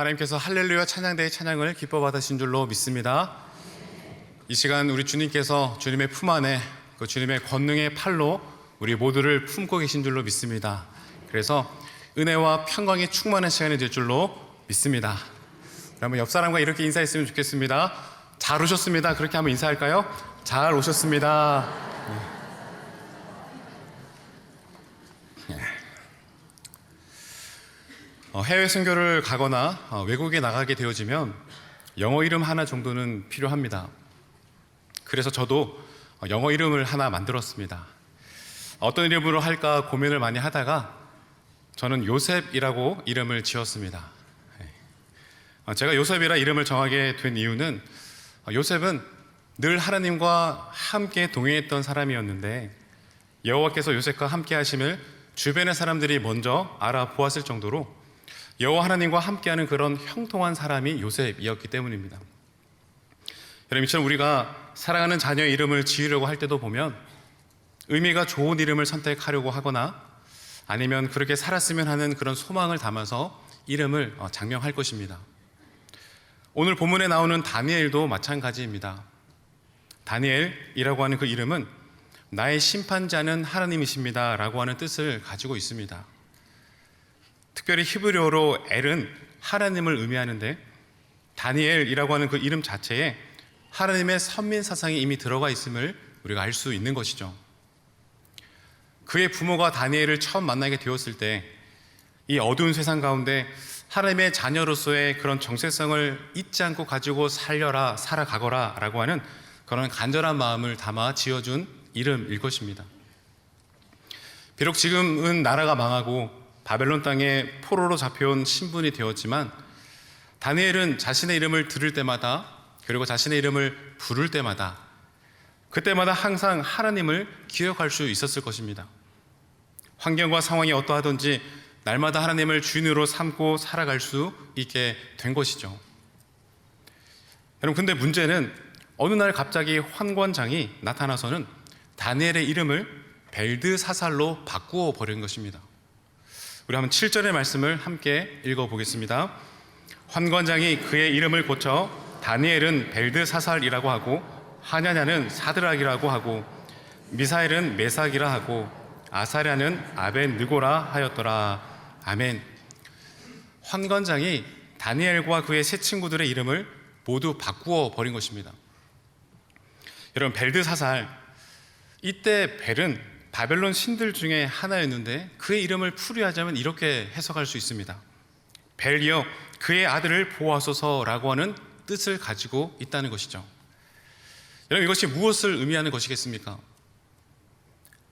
하나님께서 할렐루야 찬양대의 찬양을 기뻐 받으신 줄로 믿습니다. 이 시간 우리 주님께서 주님의 품 안에 그 주님의 권능의 팔로 우리 모두를 품고 계신 줄로 믿습니다. 그래서 은혜와 평강이 충만한 시간이 될 줄로 믿습니다. 그러면 옆 사람과 이렇게 인사했으면 좋겠습니다. 잘 오셨습니다. 그렇게 한번 인사할까요? 잘 오셨습니다. 어, 해외 선교를 가거나 어, 외국에 나가게 되어지면 영어 이름 하나 정도는 필요합니다. 그래서 저도 어, 영어 이름을 하나 만들었습니다. 어떤 이름으로 할까 고민을 많이 하다가 저는 요셉이라고 이름을 지었습니다. 네. 어, 제가 요셉이라 이름을 정하게 된 이유는 어, 요셉은 늘 하나님과 함께 동행했던 사람이었는데 여호와께서 요셉과 함께 하심을 주변의 사람들이 먼저 알아보았을 정도로 여호와 하나님과 함께하는 그런 형통한 사람이 요셉이었기 때문입니다. 여러분 이처럼 우리가 사랑하는 자녀의 이름을 지으려고 할 때도 보면 의미가 좋은 이름을 선택하려고 하거나 아니면 그렇게 살았으면 하는 그런 소망을 담아서 이름을 어, 장명할 것입니다. 오늘 본문에 나오는 다니엘도 마찬가지입니다. 다니엘이라고 하는 그 이름은 나의 심판자는 하나님이십니다 라고 하는 뜻을 가지고 있습니다. 특별히 히브리어로 엘은 하나님을 의미하는데 다니엘이라고 하는 그 이름 자체에 하나님의 선민 사상이 이미 들어가 있음을 우리가 알 수 있는 것이죠. 그의 부모가 다니엘을 처음 만나게 되었을 때 이 어두운 세상 가운데 하나님의 자녀로서의 그런 정체성을 잊지 않고 가지고 살려라, 살아가거라 라고 하는 그런 간절한 마음을 담아 지어준 이름일 것입니다. 비록 지금은 나라가 망하고 바벨론 땅에 포로로 잡혀온 신분이 되었지만 다니엘은 자신의 이름을 들을 때마다 그리고 자신의 이름을 부를 때마다 그때마다 항상 하나님을 기억할 수 있었을 것입니다. 환경과 상황이 어떠하든지 날마다 하나님을 주인으로 삼고 살아갈 수 있게 된 것이죠. 여러분, 근데 문제는 어느 날 갑자기 환관장이 나타나서는 다니엘의 이름을 벨드사살로 바꾸어 버린 것입니다. 우리 한번 7절의 말씀을 함께 읽어 보겠습니다. 환관장이 그의 이름을 고쳐 다니엘은 벨드사살이라고 하고 하냐냐는 사드락이라고 하고 미사엘은 메삭이라 하고 아사랴는 아벤느고라 하였더라. 아멘. 환관장이 다니엘과 그의 세 친구들의 이름을 모두 바꾸어 버린 것입니다. 여러분 벨드사살 이때 벨은 바벨론 신들 중에 하나였는데 그의 이름을 풀이하자면 이렇게 해석할 수 있습니다. 벨이여 그의 아들을 보호하소서라고 하는 뜻을 가지고 있다는 것이죠. 여러분 이것이 무엇을 의미하는 것이겠습니까?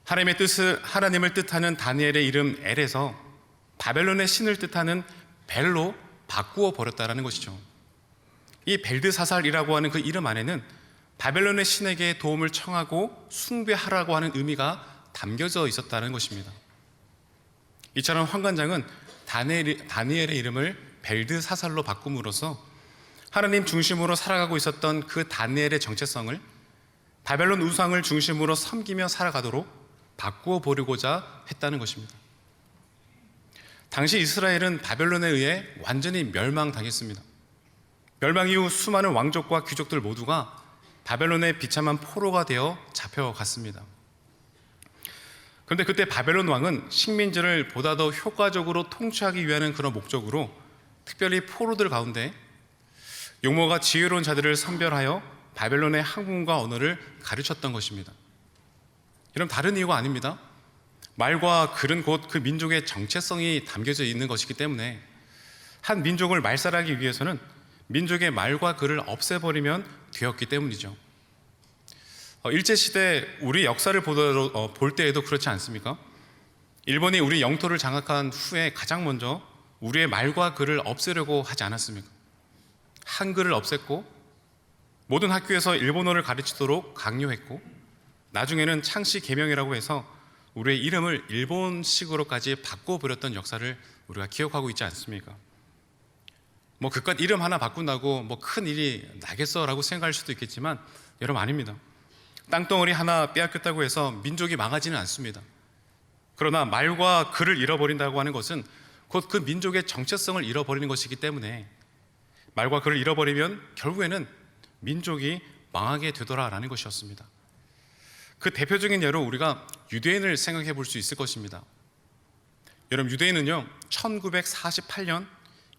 하나님의 뜻을 하나님을 뜻하는 다니엘의 이름 엘에서 바벨론의 신을 뜻하는 벨로 바꾸어 버렸다라는 것이죠. 이 벨드사살이라고 하는 그 이름 안에는 바벨론의 신에게 도움을 청하고 숭배하라고 하는 의미가 담겨져 있었다는 것입니다. 이처럼 다니엘, 다니엘의 이름을 벨드사살로 바꿈으로써 하나님 중심으로 살아가고 있었던 그 다니엘의 정체성을 바벨론 우상을 중심으로 섬기며 살아가도록 바꾸어 보려고자 했다는 것입니다. 당시 이스라엘은 바벨론에 의해 완전히 멸망당했습니다. 멸망 이후 수많은 왕족과 귀족들 모두가 바벨론의 비참한 포로가 되어 잡혀갔습니다. 그런데 그때 바벨론 왕은 식민지를 보다 더 효과적으로 통치하기 위한 그런 목적으로 특별히 포로들 가운데 용모가 지혜로운 자들을 선별하여 바벨론의 학문과 언어를 가르쳤던 것입니다. 이런 다른 이유가 아닙니다. 말과 글은 곧 그 민족의 정체성이 담겨져 있는 것이기 때문에 한 민족을 말살하기 위해서는 민족의 말과 글을 없애버리면 되었기 때문이죠. 어, 일제시대 우리 역사를 보더라도, 어, 볼 때에도 그렇지 않습니까? 일본이 우리 영토를 장악한 후에 가장 먼저 우리의 말과 글을 없애려고 하지 않았습니까? 한글을 없앴고 모든 학교에서 일본어를 가르치도록 강요했고 나중에는 창씨 개명이라고 해서 우리의 이름을 일본식으로까지 바꿔버렸던 역사를 우리가 기억하고 있지 않습니까? 뭐 그깟 이름 하나 바꾼다고 뭐 큰 일이 나겠어라고 생각할 수도 있겠지만 여러분 아닙니다. 땅덩어리 하나 빼앗겼다고 해서 민족이 망하지는 않습니다. 그러나 말과 글을 잃어버린다고 하는 것은 곧 그 민족의 정체성을 잃어버리는 것이기 때문에 말과 글을 잃어버리면 결국에는 민족이 망하게 되더라라는 것이었습니다. 그 대표적인 예로 우리가 유대인을 생각해 볼 수 있을 것입니다. 여러분 유대인은요 1948년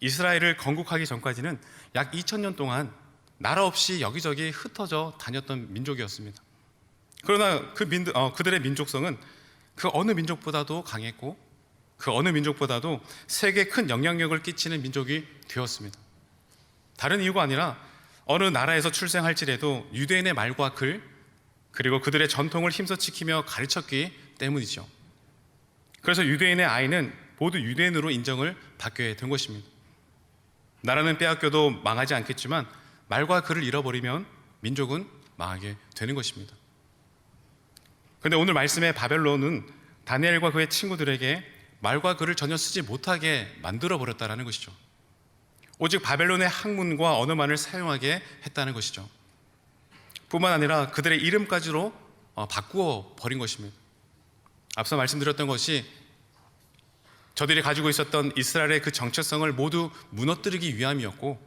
이스라엘을 건국하기 전까지는 약 2000년 동안 나라 없이 여기저기 흩어져 다녔던 민족이었습니다. 그러나 그 민, 어, 그들의 민족성은 그 어느 민족보다도 강했고 그 어느 민족보다도 세계에 큰 영향력을 끼치는 민족이 되었습니다. 다른 이유가 아니라 어느 나라에서 출생할지라도 유대인의 말과 글 그리고 그들의 전통을 힘써 지키며 가르쳤기 때문이죠. 그래서 유대인의 아이는 모두 유대인으로 인정을 받게 된 것입니다. 나라는 빼앗겨도 망하지 않겠지만 말과 글을 잃어버리면 민족은 망하게 되는 것입니다. 그런데 오늘 말씀의 바벨론은 다니엘과 그의 친구들에게 말과 글을 전혀 쓰지 못하게 만들어 버렸다라는 것이죠. 오직 바벨론의 학문과 언어만을 사용하게 했다는 것이죠. 뿐만 아니라 그들의 이름까지로 어, 바꾸어 버린 것입니다. 앞서 말씀드렸던 것이 저들이 가지고 있었던 이스라엘의 그 정체성을 모두 무너뜨리기 위함이었고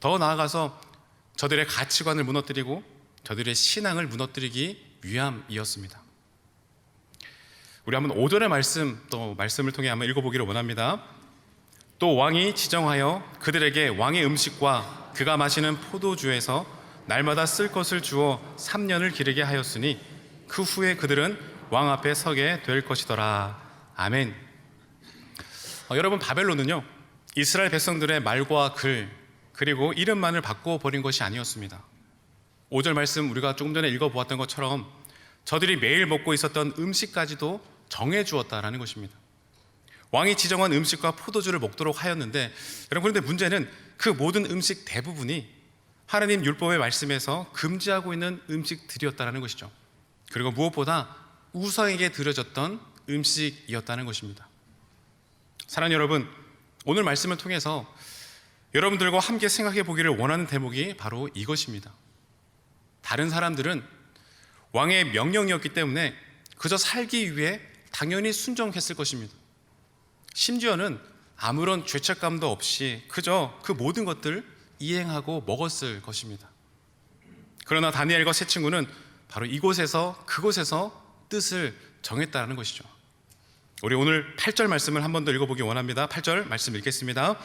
더 나아가서 저들의 가치관을 무너뜨리고 저들의 신앙을 무너뜨리기 위함이었습니다. 우리 한번 5절의 말씀 또 말씀을 통해 한번 읽어보기를 원합니다. 또 왕이 지정하여 그들에게 왕의 음식과 그가 마시는 포도주에서 날마다 쓸 것을 주어 3년을 기르게 하였으니 그 후에 그들은 왕 앞에 서게 될 것이더라. 아멘. 어, 여러분 바벨론은요 이스라엘 백성들의 말과 글 그리고 이름만을 바꿔 버린 것이 아니었습니다. 5절 말씀 우리가 조금 전에 읽어보았던 것처럼 저들이 매일 먹고 있었던 음식까지도 정해 주었다라는 것입니다. 왕이 지정한 음식과 포도주를 먹도록 하였는데 여러분 그런데 문제는 그 모든 음식 대부분이 하나님 율법의 말씀에서 금지하고 있는 음식들이었다라는 것이죠. 그리고 무엇보다 우상에게 드려졌던 음식이었다는 것입니다. 사랑하는 여러분, 오늘 말씀을 통해서 여러분들과 함께 생각해 보기를 원하는 대목이 바로 이것입니다. 다른 사람들은 왕의 명령이었기 때문에 그저 살기 위해 당연히 순종했을 것입니다. 심지어는 아무런 죄책감도 없이 그저 그 모든 것들 이행하고 먹었을 것입니다. 그러나 다니엘과 세 친구는 바로 이곳에서 그곳에서 뜻을 정했다는 것이죠. 우리 오늘 8절 말씀을 한 번 더 읽어보기 원합니다. 8절 말씀 읽겠습니다.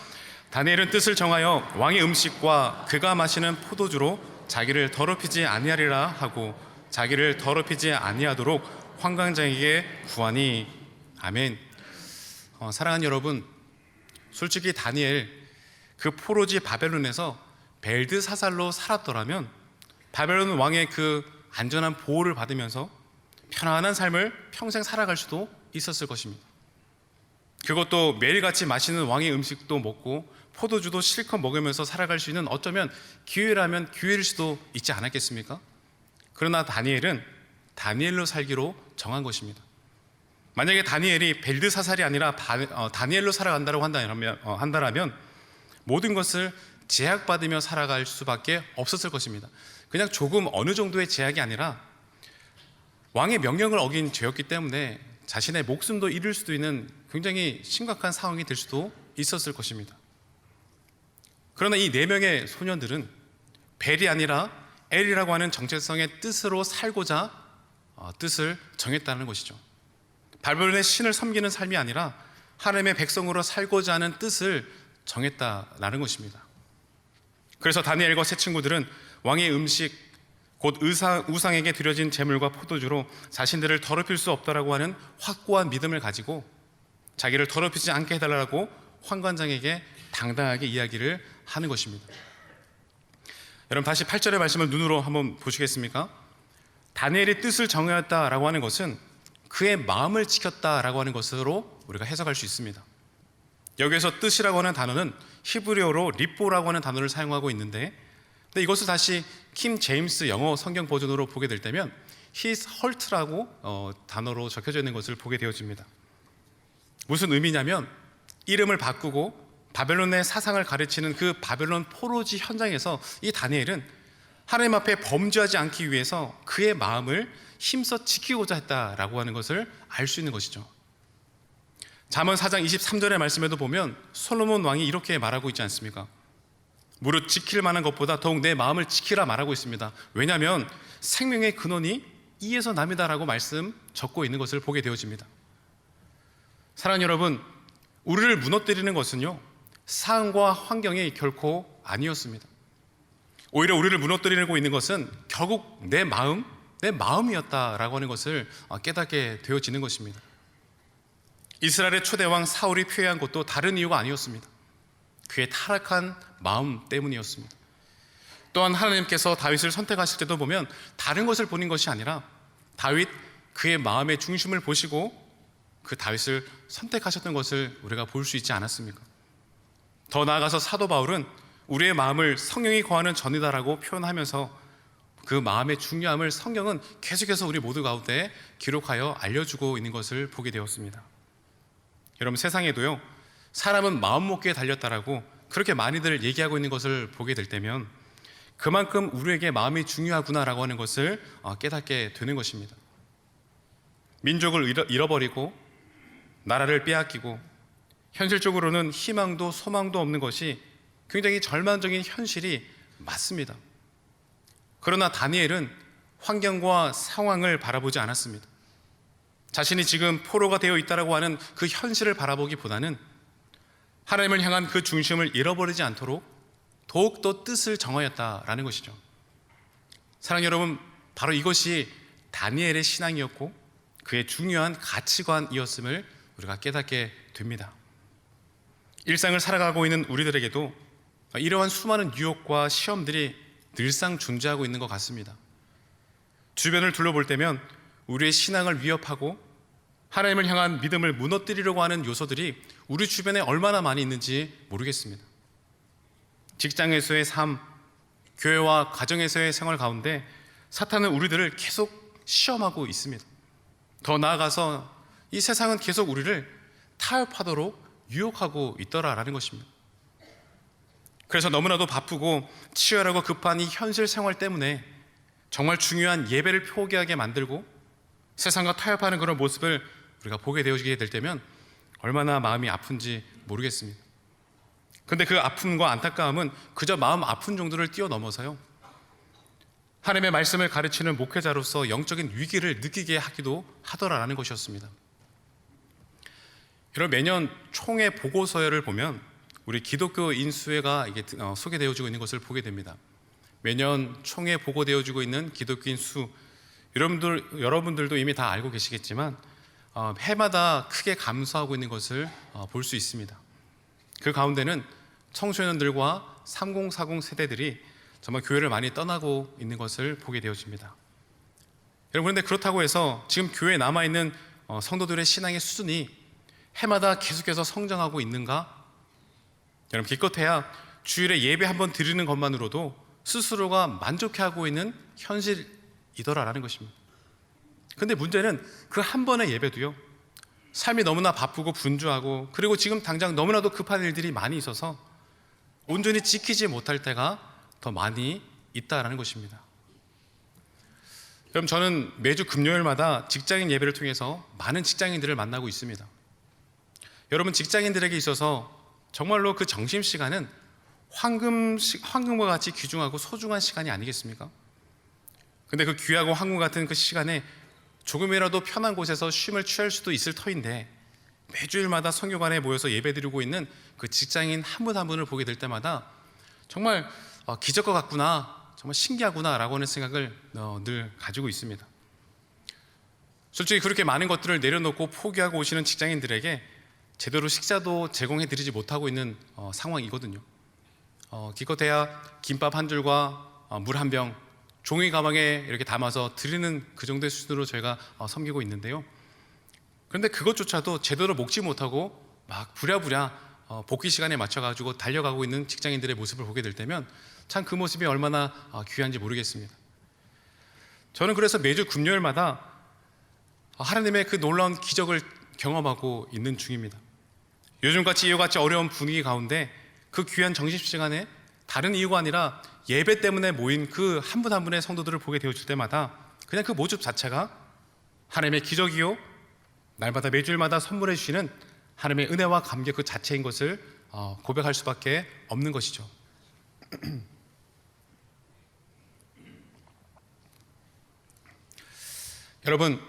다니엘은 뜻을 정하여 왕의 음식과 그가 마시는 포도주로 자기를 더럽히지 아니하리라 하고 자기를 더럽히지 아니하도록 황광장에게 구하니 아멘. 어, 사랑하는 여러분, 솔직히 다니엘 그 포로지 바벨론에서 벨드 사살로 살았더라면 바벨론 왕의 그 안전한 보호를 받으면서 편안한 삶을 평생 살아갈 수도 있었을 것입니다. 그것도 매일같이 맛있는 왕의 음식도 먹고 포도주도 실컷 먹으면서 살아갈 수 있는 어쩌면 기회라면 기회일 수도 있지 않았겠습니까? 그러나 다니엘은 다니엘로 살기로 정한 것입니다. 만약에 다니엘이 벨드 사살이 아니라 바, 어, 다니엘로 살아간다고 한다면, 어, 한다라면 모든 것을 제약받으며 살아갈 수밖에 없었을 것입니다. 그냥 조금 어느 정도의 제약이 아니라 왕의 명령을 어긴 죄였기 때문에 자신의 목숨도 잃을 수도 있는 굉장히 심각한 상황이 될 수도 있었을 것입니다. 그러나 이 네 명의 소년들은 벨이 아니라 엘이라고 하는 정체성의 뜻으로 살고자 어, 뜻을 정했다는 것이죠. 바벨론의 신을 섬기는 삶이 아니라 하나님의 백성으로 살고자 하는 뜻을 정했다라는 것입니다. 그래서 다니엘과 세 친구들은 왕의 음식 곧 의상, 우상에게 드려진 재물과 포도주로 자신들을 더럽힐 수 없다라고 하는 확고한 믿음을 가지고 자기를 더럽히지 않게 해달라고 환관장에게 당당하게 이야기를 하는 것입니다. 여러분 다시 8절의 말씀을 눈으로 한번 보시겠습니까? 다니엘의 뜻을 정하였다라고 하는 것은 그의 마음을 지켰다라고 하는 것으로 우리가 해석할 수 있습니다. 여기에서 뜻이라고 하는 단어는 히브리어로 리뽀라고 하는 단어를 사용하고 있는데 근데 이것을 다시 킴 제임스 영어 성경 버전으로 보게 될 때면 his heart라고 어, 단어로 적혀져 있는 것을 보게 되어집니다. 무슨 의미냐면 이름을 바꾸고 바벨론의 사상을 가르치는 그 바벨론 포로지 현장에서 이 다니엘은 하나님 앞에 범죄하지 않기 위해서 그의 마음을 힘써 지키고자 했다라고 하는 것을 알 수 있는 것이죠. 잠언 4장 23절의 말씀에도 보면 솔로몬 왕이 이렇게 말하고 있지 않습니까? 무릇 지킬 만한 것보다 더욱 내 마음을 지키라 말하고 있습니다. 왜냐하면 생명의 근원이 이에서 남이다라고 말씀 적고 있는 것을 보게 되어집니다. 사랑 여러분, 우리를 무너뜨리는 것은요 상황과 환경이 결코 아니었습니다. 오히려 우리를 무너뜨리고 있는 것은 결국 내 마음, 내 마음이었다라고 하는 것을 깨닫게 되어지는 것입니다. 이스라엘의 초대왕 사울이 피해한 것도 다른 이유가 아니었습니다. 그의 타락한 마음 때문이었습니다. 또한 하나님께서 다윗을 선택하실 때도 보면 다른 것을 보는 것이 아니라 다윗 그의 마음의 중심을 보시고 그 다윗을 선택하셨던 것을 우리가 볼 수 있지 않았습니까? 더 나아가서 사도 바울은 우리의 마음을 성령이 거하는 전이다라고 표현하면서 그 마음의 중요함을 성경은 계속해서 우리 모두 가운데 기록하여 알려주고 있는 것을 보게 되었습니다. 여러분 세상에도요 사람은 마음 먹기에 달렸다라고 그렇게 많이들 얘기하고 있는 것을 보게 될 때면 그만큼 우리에게 마음이 중요하구나라고 하는 것을 어, 깨닫게 되는 것입니다. 민족을 잃어- 잃어버리고 나라를 빼앗기고 현실적으로는 희망도 소망도 없는 것이 굉장히 절망적인 현실이 맞습니다. 그러나 다니엘은 환경과 상황을 바라보지 않았습니다. 자신이 지금 포로가 되어 있다라고 하는 그 현실을 바라보기보다는 하나님을 향한 그 중심을 잃어버리지 않도록 더욱더 뜻을 정하였다라는 것이죠. 사랑 여러분, 바로 이것이 다니엘의 신앙이었고 그의 중요한 가치관이었음을 우리가 깨닫게 됩니다. 일상을 살아가고 있는 우리들에게도 이러한 수많은 유혹과 시험들이 늘상 존재하고 있는 것 같습니다. 주변을 둘러볼 때면 우리의 신앙을 위협하고 하나님을 향한 믿음을 무너뜨리려고 하는 요소들이 우리 주변에 얼마나 많이 있는지 모르겠습니다. 직장에서의 삶, 교회와 가정에서의 생활 가운데 사탄은 우리들을 계속 시험하고 있습니다. 더 나아가서 이 세상은 계속 우리를 타협하도록 유혹하고 있더라라는 것입니다. 그래서 너무나도 바쁘고 치열하고 급한 이 현실 생활 때문에 정말 중요한 예배를 포기하게 만들고 세상과 타협하는 그런 모습을 우리가 보게 되어지게 될 때면 얼마나 마음이 아픈지 모르겠습니다. 근데 그 아픔과 안타까움은 그저 마음 아픈 정도를 뛰어넘어서요. 하나님의 말씀을 가르치는 목회자로서 영적인 위기를 느끼게 하기도 하더라라는 것이었습니다. 여러분 매년 총회 보고서를 보면 우리 기독교 인수회가 이게 어, 소개되어지고 있는 것을 보게 됩니다. 매년 총회 보고되어지고 있는 기독교인 수 여러분들 여러분들도 이미 다 알고 계시겠지만 어, 해마다 크게 감소하고 있는 것을 어, 볼수 있습니다. 그 가운데는 청소년들과 3040 세대들이 정말 교회를 많이 떠나고 있는 것을 보게 되어집니다. 여러분 그런데 그렇다고 해서 지금 교회에 남아 있는 어, 성도들의 신앙의 수준이 해마다 계속해서 성장하고 있는가? 여러분 기껏해야 주일에 예배 한번 드리는 것만으로도 스스로가 만족해하고 있는 현실이더라라는 것입니다. 근데 문제는 그 한 번의 예배도요. 삶이 너무나 바쁘고 분주하고 그리고 지금 당장 너무나도 급한 일들이 많이 있어서 온전히 지키지 못할 때가 더 많이 있다라는 것입니다. 그럼 저는 매주 금요일마다 직장인 예배를 통해서 많은 직장인들을 만나고 있습니다. 여러분 직장인들에게 있어서 정말로 그 점심 시간은 황금 시, 황금과 같이 귀중하고 소중한 시간이 아니겠습니까? 근데 그 귀하고 황금 같은 그 시간에 조금이라도 편한 곳에서 쉼을 취할 수도 있을 터인데 매주일마다 성교관에 모여서 예배드리고 있는 그 직장인 한 분한 분을 보게 될 때마다 정말 어, 기적과 같구나, 정말 신기하구나라고 하는 생각을 어, 늘 가지고 있습니다. 솔직히 그렇게 많은 것들을 내려놓고 포기하고 오시는 직장인들에게 제대로 식사도 제공해 드리지 못하고 있는 어, 상황이거든요. 어, 기껏해야 김밥 한 줄과 어, 물한 병, 종이 가방에 이렇게 담아서 드리는 그 정도의 수준으로 저희가 어, 섬기고 있는데요. 그런데 그것조차도 제대로 먹지 못하고 막 부랴부랴 어, 복귀 시간에 맞춰가지고 달려가고 있는 직장인들의 모습을 보게 될 때면 참 그 모습이 얼마나 어, 귀한지 모르겠습니다. 저는 그래서 매주 금요일마다 하나님의 그 놀라운 기적을 경험하고 있는 중입니다. 요즘같이 이와같이 어려운 분위기 가운데 그 귀한 정식 시간에 다른 이유가 아니라 예배 때문에 모인 그 한분한 분의 성도들을 보게 되어질 때마다 그냥 그 모습 자체가 하나님의 기적이요 날마다 매주일마다 선물해 주시는 하나님의 은혜와 감격 그 자체인 것을 어, 고백할 수밖에 없는 것이죠. 여러분,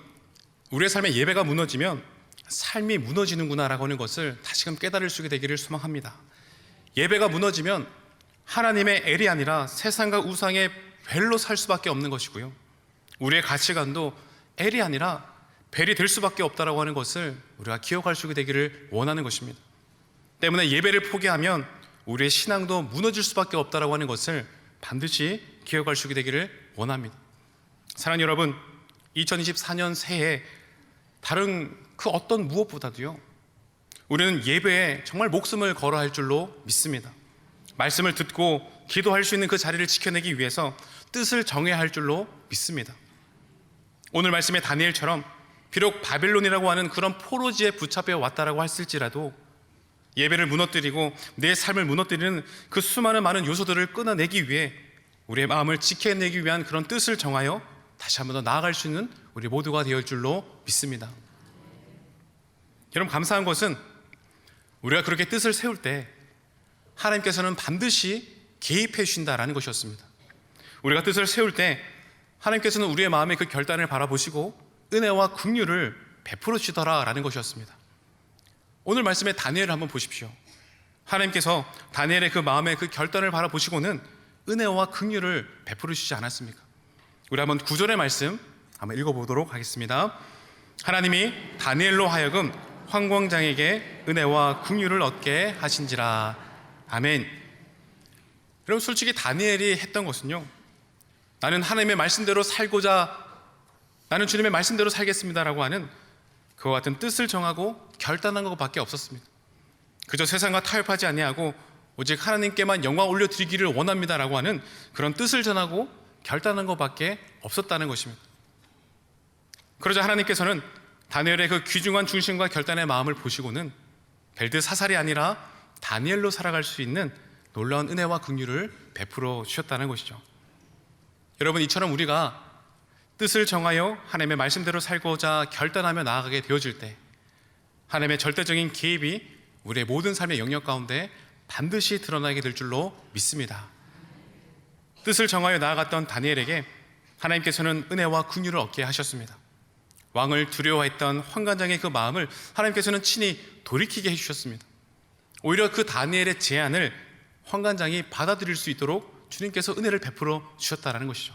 우리의 삶의 예배가 무너지면 삶이 무너지는구나라고 하는 것을 다시금 깨달을 수 있게 되기를 소망합니다. 예배가 무너지면 하나님의 엘이 아니라 세상과 우상의 벨로 살 수밖에 없는 것이고요. 우리의 가치관도 엘이 아니라 벨이 될 수밖에 없다라고 하는 것을 우리가 기억할 수 있게 되기를 원하는 것입니다. 때문에 예배를 포기하면 우리의 신앙도 무너질 수밖에 없다라고 하는 것을 반드시 기억할 수 있게 되기를 원합니다. 사랑하는 여러분, 2024년 새해 다른 그 어떤 무엇보다도요. 우리는 예배에 정말 목숨을 걸어야 할 줄로 믿습니다. 말씀을 듣고 기도할 수 있는 그 자리를 지켜내기 위해서 뜻을 정해야 할 줄로 믿습니다. 오늘 말씀의 다니엘처럼 비록 바벨론이라고 하는 그런 포로지에 붙잡혀 왔다라고 했을지라도 예배를 무너뜨리고 내 삶을 무너뜨리는 그 수많은 많은 요소들을 끊어내기 위해 우리의 마음을 지켜내기 위한 그런 뜻을 정하여 다시 한번 더 나아갈 수 있는 우리 모두가 되어 줄로 믿습니다. 여러분 감사한 것은 우리가 그렇게 뜻을 세울 때 하나님께서는 반드시 개입해 주신다라는 것이었습니다. 우리가 뜻을 세울 때 하나님께서는 우리의 마음의 그 결단을 바라보시고 은혜와 긍휼을 베풀어 주시더라라는 것이었습니다. 오늘 말씀의 다니엘을 한번 보십시오. 하나님께서 다니엘의 그 마음의 그 결단을 바라보시고는 은혜와 긍휼을 베풀어 주시지 않았습니까? 우리 한번 구절의 말씀 한번 읽어보도록 하겠습니다. 하나님이 다니엘로 하여금 황광장에게 은혜와 긍휼을 얻게 하신지라. 아멘. 여러분 솔직히 다니엘이 했던 것은요. 나는 하나님의 말씀대로 살고자 나는 주님의 말씀대로 살겠습니다라고 하는 그와 같은 뜻을 정하고 결단한 것밖에 없었습니다. 그저 세상과 타협하지 아니하고 오직 하나님께만 영광 올려드리기를 원합니다라고 하는 그런 뜻을 전하고 결단한 것밖에 없었다는 것입니다. 그러자 하나님께서는 다니엘의 그 귀중한 중심과 결단의 마음을 보시고는 벨드 사살이 아니라 다니엘로 살아갈 수 있는 놀라운 은혜와 긍휼을 베풀어 주셨다는 것이죠. 여러분 이처럼 우리가 뜻을 정하여 하나님의 말씀대로 살고자 결단하며 나아가게 되어질 때 하나님의 절대적인 개입이 우리의 모든 삶의 영역 가운데 반드시 드러나게 될 줄로 믿습니다. 뜻을 정하여 나아갔던 다니엘에게 하나님께서는 은혜와 긍휼을 얻게 하셨습니다. 왕을 두려워했던 환관장의 그 마음을 하나님께서는 친히 돌이키게 해주셨습니다. 오히려 그 다니엘의 제안을 환관장이 받아들일 수 있도록 주님께서 은혜를 베풀어 주셨다라는 것이죠.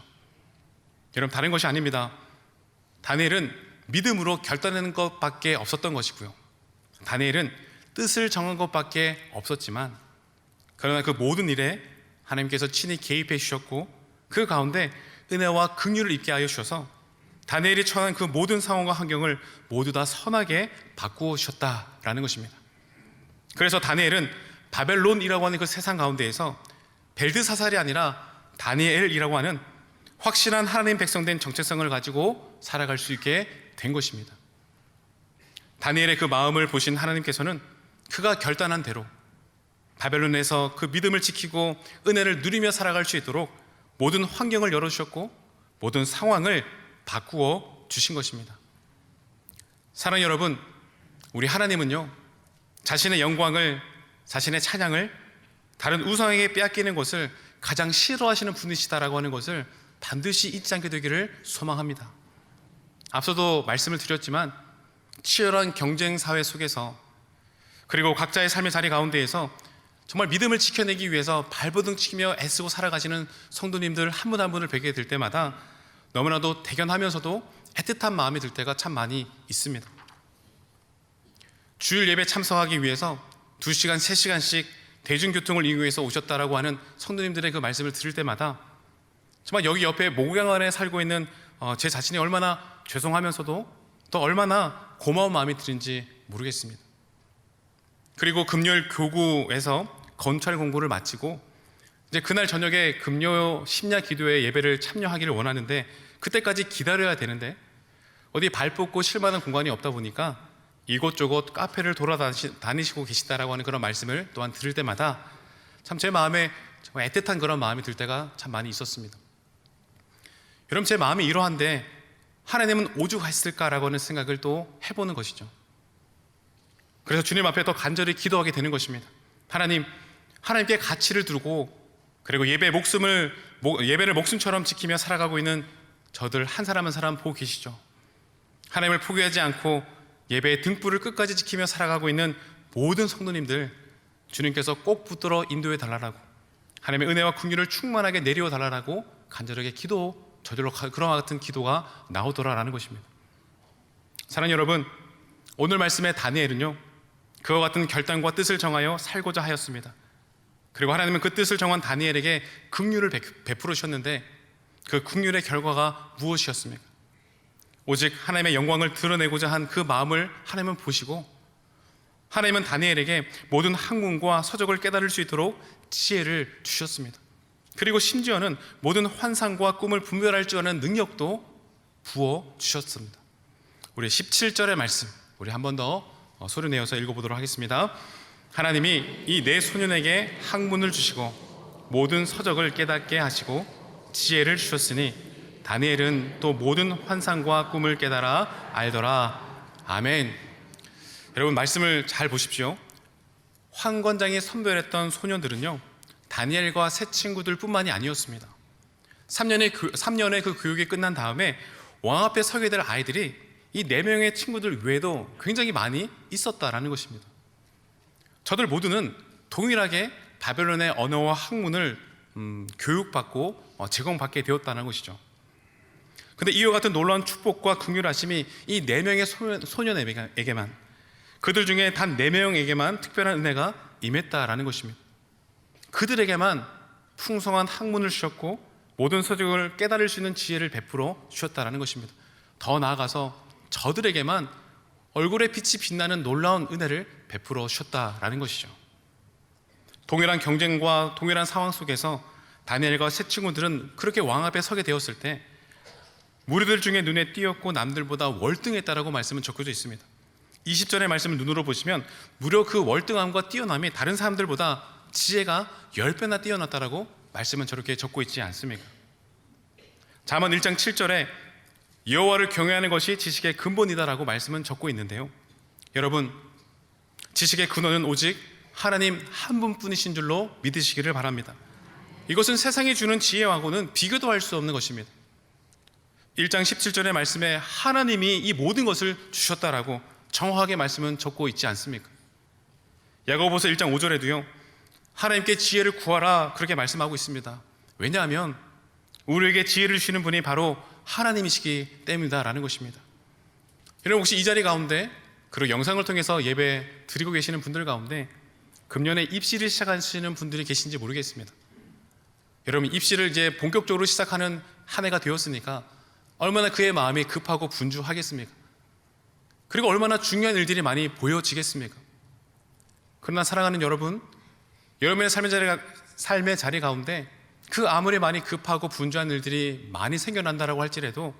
여러분 다른 것이 아닙니다. 다니엘은 믿음으로 결단하는 것밖에 없었던 것이고요. 다니엘은 뜻을 정한 것밖에 없었지만 그러나 그 모든 일에 하나님께서 친히 개입해 주셨고 그 가운데 은혜와 긍휼을 입게 하여 주셔서 다니엘이 처한 그 모든 상황과 환경을 모두 다 선하게 바꾸어 주셨다라는 것입니다. 그래서 다니엘은 바벨론이라고 하는 그 세상 가운데에서 벨드사살이 아니라 다니엘이라고 하는 확실한 하나님 백성된 정체성을 가지고 살아갈 수 있게 된 것입니다. 다니엘의 그 마음을 보신 하나님께서는 그가 결단한 대로 바벨론에서 그 믿음을 지키고 은혜를 누리며 살아갈 수 있도록 모든 환경을 열어주셨고 모든 상황을 바꾸어 주신 것입니다. 사랑 여러분, 우리 하나님은요, 자신의 영광을, 자신의 찬양을 다른 우상에게 빼앗기는 것을 가장 싫어하시는 분이시다라고 하는 것을 반드시 잊지 않게 되기를 소망합니다. 앞서도 말씀을 드렸지만 치열한 경쟁 사회 속에서 그리고 각자의 삶의 자리 가운데에서 정말 믿음을 지켜내기 위해서 발버둥 치며 애쓰고 살아가시는 성도님들 한 분 한 분을 뵙게 될 때마다 너무나도 대견하면서도 애틋한 마음이 들 때가 참 많이 있습니다. 주일 예배 참석하기 위해서 2시간, 3시간씩 대중교통을 이용해서 오셨다라고 하는 성도님들의 그 말씀을 들을 때마다 정말 여기 옆에 목양안에 살고 있는 어, 제 자신이 얼마나 죄송하면서도 또 얼마나 고마운 마음이 드는지 모르겠습니다. 그리고 금요일 교구에서 건찰 공부를 마치고 이제 그날 저녁에 금요 심야 기도회 예배를 참여하기를 원하는데 그때까지 기다려야 되는데 어디 발 뻗고 쉴 만한 공간이 없다 보니까 이곳저곳 카페를 돌아다니시고 계시다라고 하는 그런 말씀을 또한 들을 때마다 참 제 마음에 정말 애틋한 그런 마음이 들 때가 참 많이 있었습니다. 여러분 제 마음이 이러한데 하나님은 오죽했을까라고 하는 생각을 또 해보는 것이죠. 그래서 주님 앞에 더 간절히 기도하게 되는 것입니다. 하나님, 하나님께 가치를 두고 그리고 예배 목숨을 목- 예배를 목숨처럼 지키며 살아가고 있는 저들 한 사람 한 사람 보고 계시죠. 하나님을 포기하지 않고 예배의 등불을 끝까지 지키며 살아가고 있는 모든 성도님들 주님께서 꼭 붙들어 인도해 달라고 하나님의 은혜와 긍휼을 충만하게 내려 달라고 간절하게 기도 저절로 가- 그런 같은 기도가 나오더라라는 것입니다. 사랑하는 여러분, 오늘 말씀의 다니엘은요. 그와 같은 결단과 뜻을 정하여 살고자 하였습니다. 그리고 하나님은 그 뜻을 정한 다니엘에게 베- 베풀으셨는데 그 긍휼의 결과가 무엇이었습니까? 오직 하나님의 영광을 드러내고자 한 그 마음을 하나님은 보시고 하나님은 다니엘에게 모든 학문과 서적을 깨달을 수 있도록 지혜를 주셨습니다. 그리고 심지어는 모든 환상과 꿈을 분별할 줄 아는 능력도 부어 주셨습니다. 우리 17절의 말씀 우리 한 번 더 소리 내어서 읽어보도록 하겠습니다. 하나님이 이내 소년에게 학문을 주시고 모든 서적을 깨닫게 하시고 지혜를 주셨으니 다니엘은 또 모든 환상과 꿈을 깨달아 알더라. 아멘. 여러분 말씀을 잘 보십시오. 황관장이 선별했던 소년들은요 다니엘과 새 친구들뿐만이 아니었습니다. 3년의 그, 3년의 그 교육이 끝난 다음에 왕 앞에 서게 될 아이들이 이 네 명의 친구들 외에도 굉장히 많이 있었다라는 것입니다. 저들 모두는 동일하게 바벨론의 언어와 학문을 음, 교육받고 어, 제공받게 되었다는 것이죠. 근데 이와 같은 놀라운 축복과 긍휼하심이 이 네 명의 소년, 소년에게만 그들 중에 단 네 명에게만 특별한 은혜가 임했다라는 것입니다. 그들에게만 풍성한 학문을 주셨고 모든 서적을 깨달을 수 있는 지혜를 베풀어 주셨다라는 것입니다. 더 나아가서 저들에게만 얼굴에 빛이 빛나는 놀라운 은혜를 베풀어 주셨다라는 것이죠. 동일한 경쟁과 동일한 상황 속에서 다니엘과 세 친구들은 그렇게 왕 앞에 서게 되었을 때 무리들 중에 눈에 띄었고 남들보다 월등했다라고 말씀은 적혀져 있습니다. 20절의 말씀을 눈으로 보시면 무려 그 월등함과 뛰어남이 다른 사람들보다 지혜가 10배나 뛰어났다라고 말씀은 저렇게 적고 있지 않습니까? 잠언 1장 7절에 여호와를 경외하는 것이 지식의 근본이다라고 말씀은 적고 있는데요. 여러분, 지식의 근원은 오직 하나님 한 분뿐이신 줄로 믿으시기를 바랍니다. 이것은 세상이 주는 지혜하고는 비교도 할 수 없는 것입니다. 1장 17절의 말씀에 하나님이 이 모든 것을 주셨다라고 정확하게 말씀은 적고 있지 않습니까? 야고보서 1장 5절에도요. 하나님께 지혜를 구하라 그렇게 말씀하고 있습니다. 왜냐하면 우리에게 지혜를 주시는 분이 바로 하나님이시기 때문이다라는 것입니다. 여러분 혹시 이 자리 가운데 그리고 영상을 통해서 예배 드리고 계시는 분들 가운데 금년에 입시를 시작하시는 분들이 계신지 모르겠습니다. 여러분 입시를 이제 본격적으로 시작하는 한 해가 되었으니까 얼마나 그의 마음이 급하고 분주하겠습니까? 그리고 얼마나 중요한 일들이 많이 보여지겠습니까? 그러나 사랑하는 여러분, 여러분의 삶의 자리, 삶의 자리 가운데 그 아무리 많이 급하고 분주한 일들이 많이 생겨난다라고 할지라도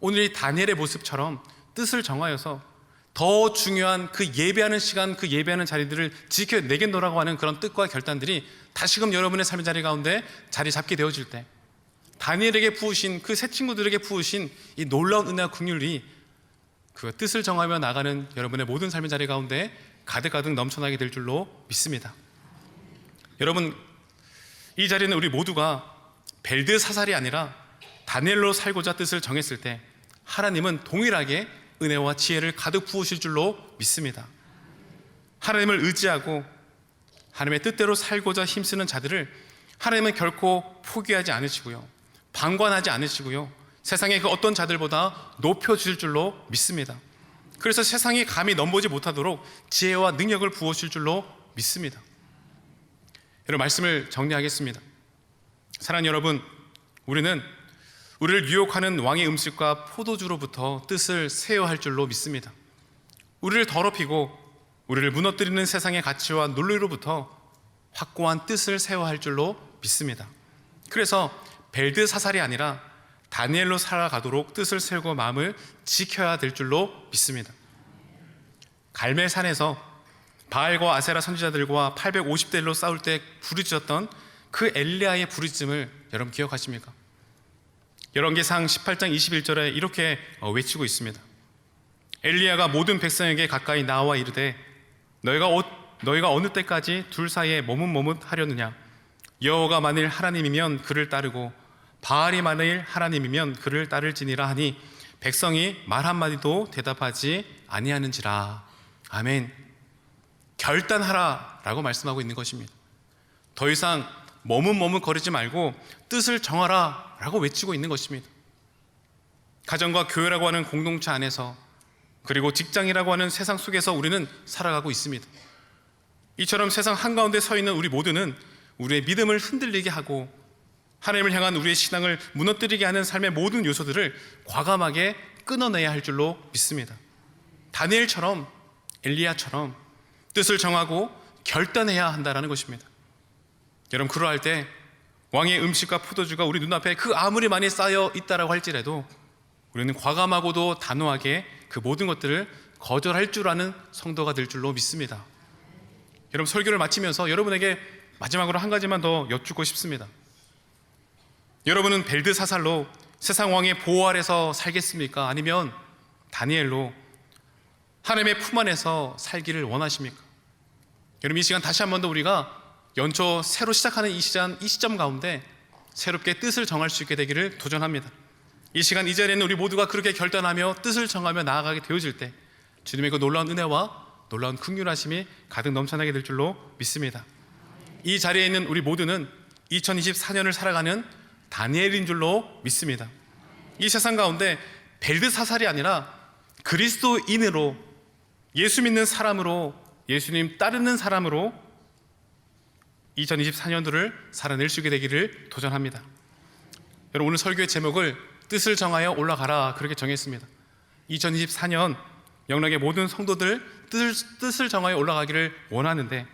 오늘 이 다니엘의 모습처럼 뜻을 정하여서 더 중요한 그 예배하는 시간, 그 예배하는 자리들을 지켜내겠노라고 하는 그런 뜻과 결단들이 다시금 여러분의 삶의 자리 가운데 자리 잡게 되어질 때 다니엘에게 부으신 그 새 친구들에게 부으신 이 놀라운 은혜와 긍휼이 그 뜻을 정하며 나가는 여러분의 모든 삶의 자리 가운데 가득가득 넘쳐나게 될 줄로 믿습니다. 여러분 이 자리는 우리 모두가 벨드 사살이 아니라 다니엘로 살고자 뜻을 정했을 때 하나님은 동일하게 은혜와 지혜를 가득 부으실 줄로 믿습니다. 하나님을 의지하고 하나님의 뜻대로 살고자 힘쓰는 자들을 하나님은 결코 포기하지 않으시고요. 방관하지 않으시고요. 세상의 그 어떤 자들보다 높여주실 줄로 믿습니다. 그래서 세상이 감히 넘보지 못하도록 지혜와 능력을 부어주실 줄로 믿습니다. 여러분 말씀을 정리하겠습니다. 사랑하는 여러분, 우리는 우리를 유혹하는 왕의 음식과 포도주로부터 뜻을 세워야 할 줄로 믿습니다. 우리를 더럽히고 우리를 무너뜨리는 세상의 가치와 논리로부터 확고한 뜻을 세워야 할 줄로 믿습니다. 그래서 벨드 사살이 아니라 다니엘로 살아가도록 뜻을 세우고 마음을 지켜야 될 줄로 믿습니다. 갈멜산에서 바알과 아세라 선지자들과 850대 1로 싸울 때 부르짖었던 그 엘리야의 부르짖음을 여러분 기억하십니까? 열왕기상 18장 21절에 이렇게 어, 외치고 있습니다. 엘리야가 모든 백성에게 가까이 나와 이르되 너희가 어, 너희가 어느 때까지 둘 사이에 머뭇머뭇 하려느냐? 여호가 만일 하나님이면 그를 따르고 바알이 만일 하나님이면 그를 따를지니라 하니 백성이 말 한마디도 대답하지 아니하는지라. 아멘. 결단하라라고 말씀하고 있는 것입니다. 더 이상 머뭇머뭇 거리지 말고 뜻을 정하라 라고 외치고 있는 것입니다 가정과 교회라고 하는 공동체 안에서 그리고 직장이라고 하는 세상 속에서 우리는 살아가고 있습니다. 이처럼 세상 한가운데 서 있는 우리 모두는 우리의 믿음을 흔들리게 하고 하나님을 향한 우리의 신앙을 무너뜨리게 하는 삶의 모든 요소들을 과감하게 끊어내야 할 줄로 믿습니다. 다니엘처럼 엘리야처럼 뜻을 정하고 결단해야 한다라는 것입니다. 여러분 그러할 때 왕의 음식과 포도주가 우리 눈앞에 그 아무리 많이 쌓여 있다라고 할지라도 우리는 과감하고도 단호하게 그 모든 것들을 거절할 줄 아는 성도가 될 줄로 믿습니다. 여러분 설교를 마치면서 여러분에게 마지막으로 한 가지만 더 여쭙고 싶습니다. 여러분은 벨드 사살로 세상 왕의 보호 아래서 살겠습니까? 아니면 다니엘로 하나님의 품 안에서 살기를 원하십니까? 여러분 이 시간 다시 한 번 더 우리가 연초 새로 시작하는 이 시간 이 시점 가운데 새롭게 뜻을 정할 수 있게 되기를 도전합니다. 이 시간 이 자리에는 우리 모두가 그렇게 결단하며 뜻을 정하며 나아가게 되어질 때 주님의 그 놀라운 은혜와 놀라운 긍휼하심이 가득 넘쳐나게 될 줄로 믿습니다. 이 자리에 있는 우리 모두는 2024년을 살아가는 다니엘인 줄로 믿습니다. 이 세상 가운데 벨드사살이 아니라 그리스도인으로 예수 믿는 사람으로 예수님 따르는 사람으로 2024년도를 살아낼 수 있게 되기를 도전합니다. 여러분 오늘 설교의 제목을 뜻을 정하여 올라가라 그렇게 정했습니다. 2024년 영락의 모든 성도들 뜻을, 뜻을 정하여 올라가기를 원하는데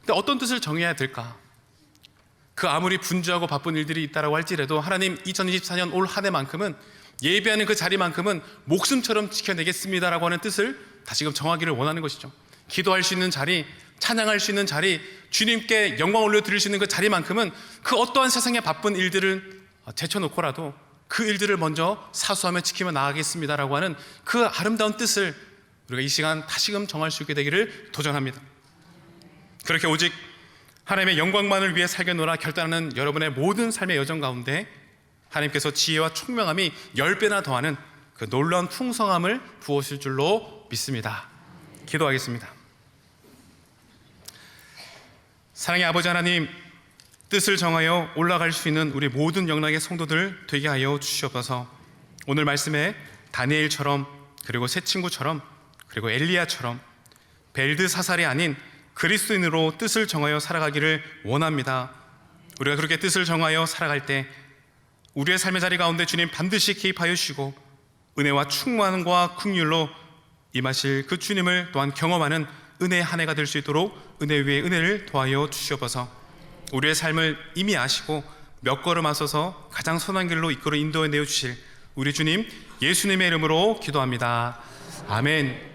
근데 어떤 뜻을 정해야 될까? 그 아무리 분주하고 바쁜 일들이 있다라고 할지라도 하나님 2024년 올 한 해만큼은 예배하는 그 자리만큼은 목숨처럼 지켜내겠습니다라고 하는 뜻을 다시금 정하기를 원하는 것이죠. 기도할 수 있는 자리, 찬양할 수 있는 자리, 주님께 영광 올려 드릴 수 있는 그 자리만큼은 그 어떠한 세상의 바쁜 일들을 제쳐놓고라도 그 일들을 먼저 사수하며 지키며 나가겠습니다라고 하는 그 아름다운 뜻을 우리가 이 시간 다시금 정할 수 있게 되기를 도전합니다. 그렇게 오직 하나님의 영광만을 위해 살겠노라 결단하는 여러분의 모든 삶의 여정 가운데 하나님께서 지혜와 총명함이 열 배나 더하는 그 놀라운 풍성함을 부으실 줄로 믿습니다. 기도하겠습니다. 사랑의 아버지 하나님, 뜻을 정하여 올라갈 수 있는 우리 모든 영락의 성도들 되게 하여 주시옵소서. 오늘 말씀에 다니엘처럼 그리고 새 친구처럼 그리고 엘리야처럼 벨드 사살이 아닌 그리스도인으로 뜻을 정하여 살아가기를 원합니다. 우리가 그렇게 뜻을 정하여 살아갈 때 우리의 삶의 자리 가운데 주님 반드시 개입하여 주시고 은혜와 충만과 긍휼로 임하실 그 주님을 또한 경험하는 은혜의 한 해가 될 수 있도록 은혜 위에 은혜를 더하여 주시옵소서. 우리의 삶을 이미 아시고 몇 걸음 앞서서 가장 선한 길로 이끌어 인도해 내어 주실 우리 주님 예수님의 이름으로 기도합니다. 아멘.